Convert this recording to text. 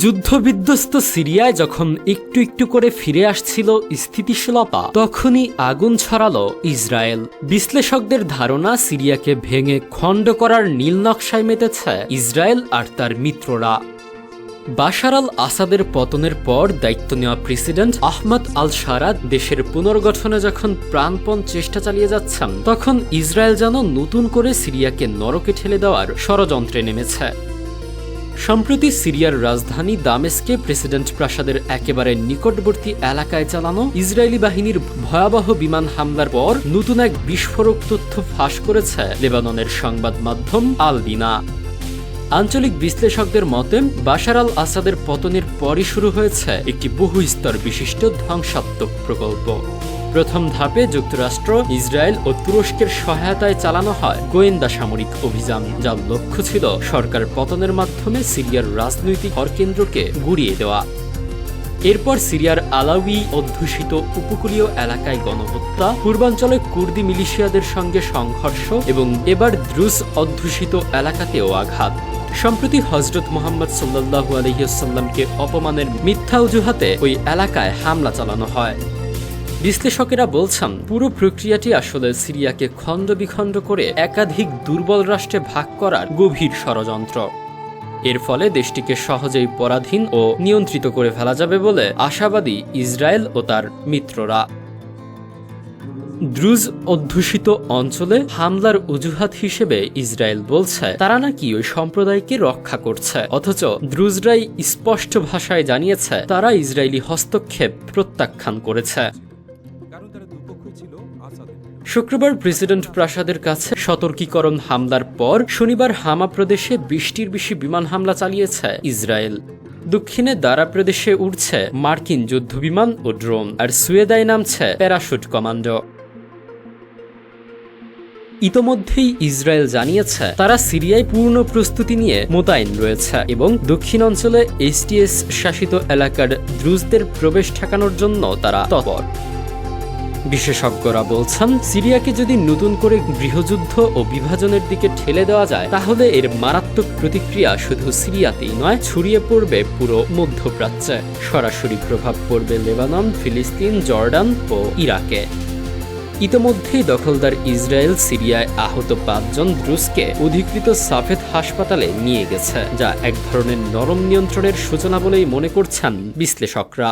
যুদ্ধবিধ্বস্ত সিরিয়ায় যখন একটু একটু করে ফিরে আসছিল স্থিতিশীলতা, তখনই আগুন ছড়াল ইসরায়েল। বিশ্লেষকদের ধারণা সিরিয়াকে ভেঙে খণ্ড করার নীল নকশায় মেতেছে ইসরায়েল আর তার মিত্ররা। বাশার আল আসাদের পতনের পর দায়িত্ব নেওয়া প্রেসিডেন্ট আহমদ আল সারাদ দেশের পুনর্গঠনে যখন প্রাণপণ চেষ্টা চালিয়ে যাচ্ছেন, তখন ইসরায়েল যেন নতুন করে সিরিয়াকে নরকে ঠেলে দেওয়ার ষড়যন্ত্রে নেমেছে। সম্প্রতি সিরিয়ার রাজধানী দামেস্কে প্রেসিডেন্ট প্রাসাদের একেবারে নিকটবর্তী এলাকায় চালানো ইসরায়েলি বাহিনীর ভয়াবহ বিমান হামলার পর নতুন এক বিস্ফোরক তথ্য ফাঁস করেছে লেবাননের সংবাদ মাধ্যম আল দিনা আঞ্চলিক বিশ্লেষকদের মতে, বাশার আল আসাদের পতনের পরই শুরু হয়েছে একটি বহু স্তর বিশিষ্ট ধ্বংসাত্মক প্রকল্প। প্রথম ধাপে যুক্তরাষ্ট্র, ইসরায়েল ও তুরস্কের সহায়তায় চালানো হয় গোয়েন্দা সামরিক অভিযান, যার লক্ষ্য ছিল সরকার পতনের মাধ্যমে সিরিয়ার রাজনৈতিক হরকেন্দ্রকে গুড়িয়ে দেওয়া। এরপর সিরিয়ার আলাউই অধ্যুষিত উপকূলীয় এলাকায় গণহত্যা, পূর্বাঞ্চলে কুর্দি মিলিশিয়াদের সঙ্গে সংঘর্ষ এবং এবার দ্রুজ অধ্যুষিত এলাকাতেও আঘাত। সম্প্রতি হজরত মোহাম্মদ সাল্লাহু আলহিসাল্লামকে অপমানের মিথ্যা অজুহাতে ওই এলাকায় হামলা চালানো হয়। বিশ্লেষকেরা বলছেন, পুরো প্রক্রিয়াটি আসলে সিরিয়াকে খণ্ড বিখণ্ড করে একাধিক দুর্বল রাষ্ট্রে ভাগ করার গভীর ষড়যন্ত্র। এর ফলে দেশটিকে সহজেই পরাধীন ও নিয়ন্ত্রিত করে ফেলা যাবে বলে আশাবাদী ইসরায়েল ও তার মিত্ররা। দ্রুজ অধ্যুষিত অঞ্চলে হামলার অজুহাত হিসেবে ইসরায়েল বলছে, তারা নাকি ওই সম্প্রদায়কে রক্ষা করছে। অথচ দ্রুজরাই স্পষ্ট ভাষায় জানিয়েছে, তারা ইসরায়েলি হস্তক্ষেপ প্রত্যাখ্যান করেছে। শুক্রবার প্রেসিডেন্ট প্রাসাদের কাছে সতর্কীকরণ হামলার পর শনিবার হামা প্রদেশে বৃষ্টির বেশি বিমান হামলা চালিয়েছে ইসরায়েল। দক্ষিণে দারা প্রদেশে উঠছে মার্কিন যুদ্ধবিমান ও ড্রোন আর সুয়েদায় নামছে প্যারাশুট কমান্ডো। ইতোমধ্যেই ইসরায়েল জানিয়েছে, তারা সিরিয়ায় পূর্ণ প্রস্তুতি নিয়ে মোতায়েন রয়েছে এবং দক্ষিণ অঞ্চলে এসটিএস শাসিত এলাকার দ্রুজদের প্রবেশ ঠেকানোর জন্য তারা তৎপর। বিশেষজ্ঞরা বলছেন, সিরিয়াকে যদি নতুন করে গৃহযুদ্ধ ও বিভাজনের দিকে ঠেলে দেওয়া যায়, তাহলে এর মারাত্মক প্রতিক্রিয়া শুধু সিরিয়াতেই নয়, ছড়িয়ে পড়বে পুরো মধ্যপ্রাচ্যে। সরাসরি প্রভাব পড়বে লেবানন, ফিলিস্তিন, জর্ডান ও ইরাকে। ইতোমধ্যেই দখলদার ইসরায়েল সিরিয়ায় আহত পাঁচজন দ্রুজকে অধিকৃত সাফেদ হাসপাতালে নিয়ে গেছে, যা এক ধরনের নরম নিয়ন্ত্রণের সূচনা বলেই মনে করছেন বিশ্লেষকরা।